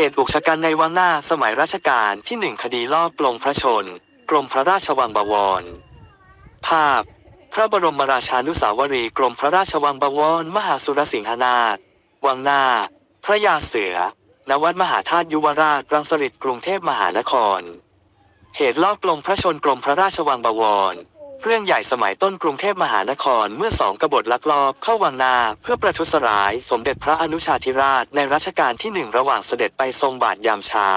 เหตุอุกชะกันในวังหน้าสมัยรัชกาลที่หนึ่งคดีลอบปลงพระชน กรมพระราชวังบวร ภาพ พระบรมราชานุสาวรีย์กรมพระราชวังบวร มหาสุรสิงหนาถวังหน้า พระยาเสือณวัดมหาธาตุยุวราชรังสฤษกรุงเทพมหานคร เหตุลอบปลงพระชนกรมพระราชวังบวร เรื่องใหญ่สมัยต้นกรุงเทพมหานครเมื่อสองกบฏลักลอบเข้าวังนา เพื่อประทุษร้าย สมเด็จพระอนุชาธิราชในรัชกาลที่หนึ่งระหว่างเสด็จไปทรงบาทยามเช้า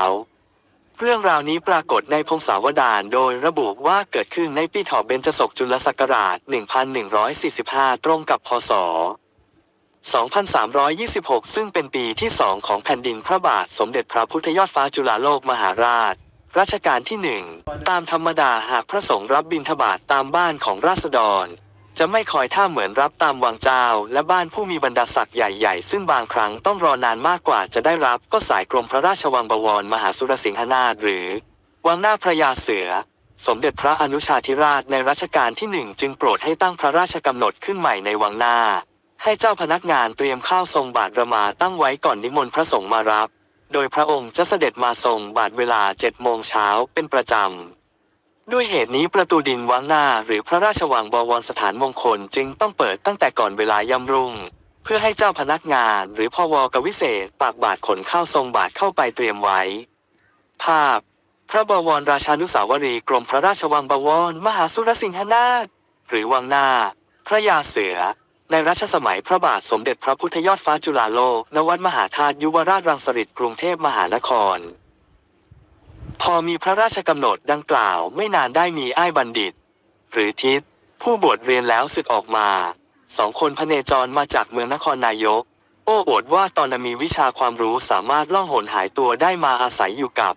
เรื่องราวนี้ปรากฏในพงศาวดารโดยระบุว่าเกิดขึ้นในปีถอเบญจศกจุลศักราช 1145 ตรงกับพศ 2326 ซึ่งเป็นปีที่สองของแผ่นดินพระบาทสมเด็จพระพุทธยอดฟ้าจุฬาโลกมหาราช รัชกาลที่หนึ่งตามธรรมดาหากพระสงฆ์รับบิณฑบาตตามบ้านของราษฎร จะไม่คอยท่าเหมือนรับตามวังเจ้า และบ้านผู้มีบรรดาศักดิ์ใหญ่ๆ ซึ่งบางครั้งต้องรอนานมากกว่าจะได้รับก็สายกรมพระราชวังบวรมหาสุรสิงหนาถหรือ วังหน้าพระยาเสือ สมเด็จพระอนุชาธิราชในรัชกาลที่หนึ่งจึงโปรดให้ตั้งพระราชกำหนดขึ้นใหม่ในวังหน้า ให้เจ้าพนักงานเตรียมข้าวทรงบาทรมาตั้งไว้ก่อนนิมนต์พระสงฆ์มารับ โดยพระองค์จะเสด็จมาทรงบาทเวลาเจ็ดโมงเช้าเป็นประจำ ด้วยเหตุนี้ประตูดินวังหน้าหรือพระราชวังบวรสถานมงคลจึงต้องเปิดตั้งแต่ก่อนเวลายำรุ่ง เพื่อให้เจ้าพนักงานหรือพวกวิเศษปากบาทขนข้าวทรงบาทเข้าไปเตรียมไว้ ภาพ พระบวรราชานุสาวรีกรมพระราชวังบวรมหาสุรสิงหนาถหรือวังหน้า พระยาเสือ ในรัชสมัยพระบาทสมเด็จพระพุทธยอดฟ้าจุฬาโลกณวัดมหาธาตุยุวราชรังสฤษกรุงเทพมหานคร พอมีพระราชกำหนดดังกล่าวไม่นานได้มีอ้ายบัณฑิต หรือทิศผู้บวชเรียนแล้วสึกออกมาสองคนพเนจรมาจากเมืองนครนายก โอ้อวดว่าตอนนั้นมีวิชาความรู้สามารถล่องหนหายตัวได้มาอาศัยอยู่กับ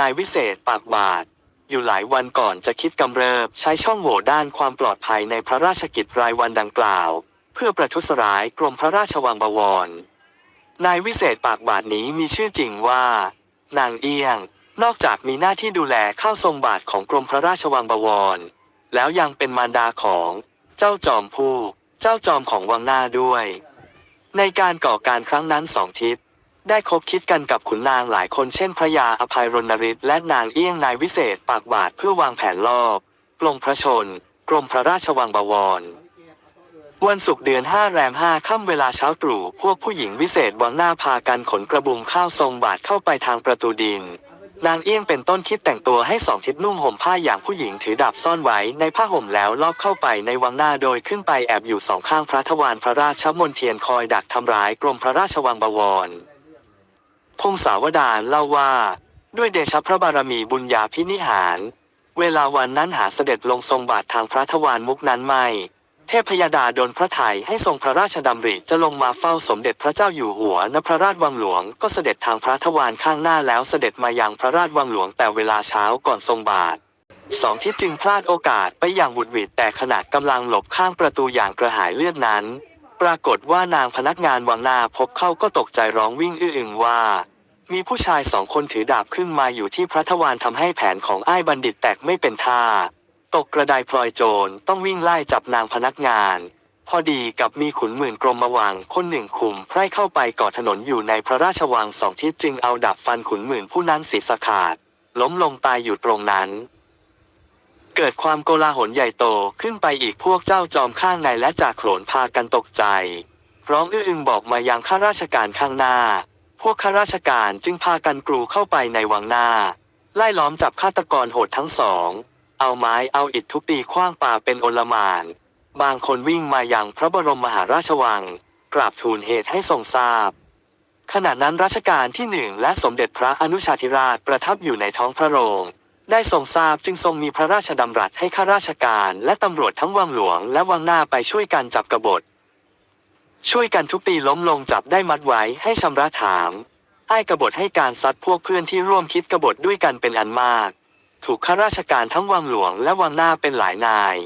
นายวิเศษปากบาท อยู่หลายวันก่อนจะคิดกำเริบใช้ช่องโหว่ด้านความปลอดภัยในพระราชกิจรายวันดังกล่าว เพื่อประทุษร้ายกรมพระราชวังบวร นายวิเศษปากบาทนี้มีชื่อจริงว่า นางเอี้ยง นอกจากมีหน้าที่ดูแลข้าวทรงบาทของกรมพระราชวังบวร แล้วยังเป็นมารดาของเจ้าจอมผู้ เจ้าจอมของวังหน้าด้วย ในการก่อการครั้งนั้นสองทิศได้คบคิดกันกับขุนนางหลายคนเช่นพระยาอภัยรณริศและนางเอี้ยงนายวิเศษปากบาทเพื่อวางแผนลอบปลงพระชน กรมพระราชวังบวร วันศุกร์เดือนห้าแรมห้าค่ำเวลาเช้าตรู่พวกผู้หญิงวิเศษวังหน้าพากันขนกระบุงข้าวทรงบาทเข้าไปทางประตูดิน นางเอี้ยงเป็นต้นคิดแต่งตัวให้สองทิศนุ่งห่มผ้าอย่างผู้หญิงถือดาบซ่อนไว้ในผ้าห่มแล้วลอบเข้าไปในวังหน้าโดยขึ้นไปแอบอยู่สองข้างพระทวารพระราชมนเทียนคอยดักทำร้ายกรมพระราชวังบวร พงศาวดารเล่าว่า ด้วยเดชะพระบารมีบุญญาพินิหาร เวลาวันนั้นหาเสด็จลงทรงบาททางพระทวารมุกนั้นไม่ เทพยดาโดลพระไทยให้ทรงพระราชดำริจะลงมาเฝ้าสมเด็จพระเจ้าอยู่หัวณพระราชวังหลวง ก็เสด็จทางพระทวารข้างหน้าแล้วเสด็จมายังพระราชวังหลวงแต่เวลาเช้าก่อนทรงบาทสองทิศจึงพลาดโอกาสไปอย่างบุดหวิดแต่ขณะกำลังหลบข้างประตูอย่างกระหายเลือดนั้น ปรากฏว่านางพนักงานวังหน้าพบเข้าก็ตกใจร้องวิ่งอื้ออึงว่า มีผู้ชายสองคนถือดาบขึ้นมาอยู่ที่พระทวารทำให้แผนของอ้ายบัณฑิตแตกไม่เป็นท่า ตกกระไดพลอยโจรต้องวิ่งไล่จับนางพนักงาน พอดีกับมีขุนหมื่นกรมวังคนหนึ่งคุมไพร่เข้าไปก่อถนนอยู่ในพระราชวังสองทิศจึงเอาดาบฟันขุนหมื่นผู้นั้นศีรษะขาด ล้มลงตายอยู่ตรงนั้น เกิดความโกลาหลใหญ่โตขึ้นไปอีกพวกเจ้าจอมข้างในและจากโขนพากันตกใจ ร้องอื้ออึงบอกมายังข้าราชการข้างหน้า พวกข้าราชการจึงพากันกรูเข้าไปในวังหน้า ไล่ล้อมจับฆาตกรโหดทั้งสอง เอาไม้เอาอิฐทุบตีขว้างป่าเป็นโอลมาน บางคนวิ่งมาอยังพระบรมมหาราชวัง กราบทูลเหตุให้ทรงทราบ ขณะนั้นรัชกาลที่หนึ่งและสมเด็จพระอนุชาธิราชประทับอยู่ในท้องพระโรง ได้ทรงทราบจึงทรงมีพระราชดำรัสให้ข้าราชการและตำรวจทั้งวังหลวงและวังหน้าไปช่วยกันจับกบฏ ช่วยกันทุบตีล้มลงจับได้มัดไว้ให้ชำระถามไอ้กบฏให้การซัดพวกเพื่อนที่ร่วมคิดกบฏด้วยกันเป็นอันมาก ถูกข้าราชการทั้งวังหลวงและวังหน้าเป็นหลายนาย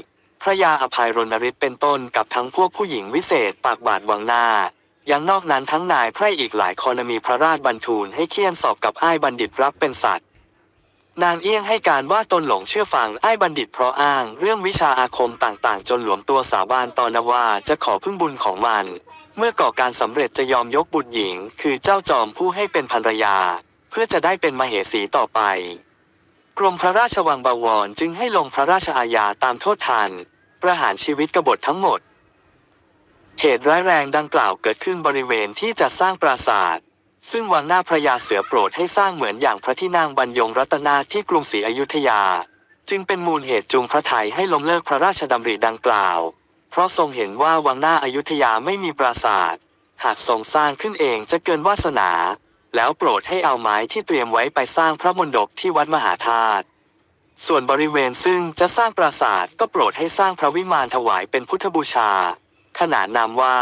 พระยาอภัยรณริศเป็นต้นกับทั้งพวกผู้หญิงวิเศษปากบาดวังหน้ายังนอกนั้นทั้งนายไพร่อีกหลายคนมีพระราชบัรทูลให้เคี่ยนสอบกับไอ้ายบัณฑิตรับเป็นสัตว์ นางเอี้ยงให้การว่าตนหลงเชื่อฟังไอ้ายบัณฑิตเพราะอ้างเรื่องวิชาอาคมต่างๆ จนหลวมตัวสาบานตอนนว่าจะขอพึ่งบุญของมัน เมื่อก่อการสำเร็จจะยอมยกบุตรหญิง คือเจ้าจอมผู้ให้เป็นภรรยา เพื่อจะได้เป็นมเหสีต่อไป รมพระราชวังบวรจึงให้ลงพระราชอาญาตามโทษทันประหารชีวิตกบฏทั้งหมด เหตุร้ายแรงดังกล่าวเกิดขึ้นบริเวณที่จะสร้างปราสาท ซึ่งวังหน้าพระยาเสือโปรดให้สร้างเหมือนอย่างพระที่นั่งบรรยงรัตนาที่กรุงศรีอยุธยา จึงเป็นมูลเหตุจูงพระไทยให้ล้มเลิกพระราชดำริดังกล่าว เพราะทรงเห็นว่าวังหน้าอายุทยาไม่มีปราสาท หากทรงสร้างขึ้นเองจะเกินวาสนา แล้วโปรดให้เอาไม้ที่เตรียมไว้ไปสร้างพระมณฑปที่วัดมหาธาตุส่วนบริเวณซึ่งจะสร้างปราสาทก็โปรดให้สร้างพระวิมานถวายเป็นพุทธบูชา ขนานนามว่า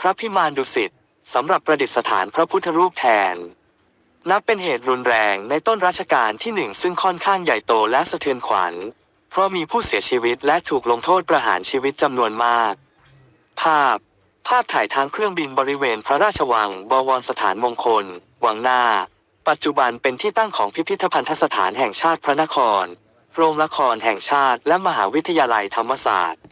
พระพิมานดุสิตสำหรับประดิษฐานพระพุทธรูปแทน นับเป็นเหตุรุนแรงในต้นรัชกาลที่หนึ่งซึ่งค่อนข้างใหญ่โตและสะเทือนขวัญ เพราะมีผู้เสียชีวิตและถูกลงโทษประหารชีวิตจำนวนมาก ภาพ ภาพถ่ายทางเครื่องบินบริเวณพระราชวังบวรสถานมงคล วังหน้าปัจจุบันเป็นที่ตั้งของพิพิธภัณฑสถานแห่งชาติพระนคร โรงละครแห่งชาติและมหาวิทยาลัยธรรมศาสตร์